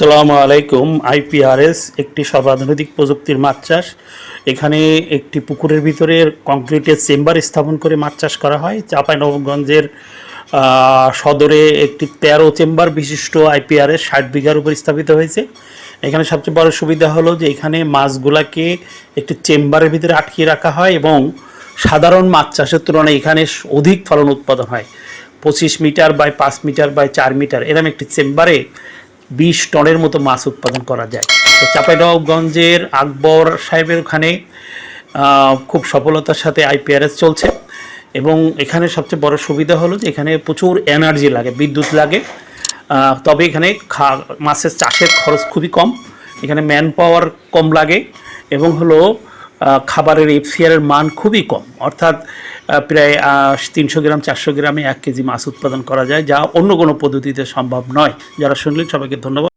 আসসালামু আলাইকুম আইপিআরএস একটি সর্বাধুনিক প্রযুক্তির মাছ চাষ। এখানে একটি পুকুরের ভিতরে কংক্রিটের চেম্বার স্থাপন করে মাছ চাষ করা হয়। চাঁপাইনবাবগঞ্জের সদরে একটি তেরো চেম্বার বিশিষ্ট আইপিআরএস ষাট বিঘার উপর স্থাপিত হয়েছে। এখানে সবচেয়ে বড় সুবিধা হলো যে এখানে মাছগুলাকে একটি চেম্বারের ভিতরে আটকিয়ে রাখা হয় এবং সাধারণ মাছ চাষের তুলনায় এখানে অধিক ফলন উৎপাদন হয়। পঁচিশ মিটার বাই পাঁচ মিটার বাই চার মিটার এরকম একটি চেম্বারে বিশ টনের মতো মাছ উৎপাদন করা যায়। তো চাঁপাইনবাবগঞ্জের আকবর সাহেবের ওখানে খুব সফলতার সাথে আইপিআরএস চলছে এবং এখানে সবচেয়ে বড় সুবিধা হলো যে এখানে প্রচুর এনার্জি লাগে, বিদ্যুৎ লাগে। তবে এখানে খা, মাছের চাষের খরচ খুবই কম। এখানে ম্যান পাওয়ার কম লাগে এবং হলো খাবারের এফসিআরের মান খুবই কম। অর্থাৎ প্রায় তিনশো গ্রাম, চারশো গ্রামে এক কেজি মাছ উৎপাদন করা যায়, যা অন্য কোনো পদ্ধতিতে সম্ভব নয়। যারা শুনলেন, সবাইকে ধন্যবাদ।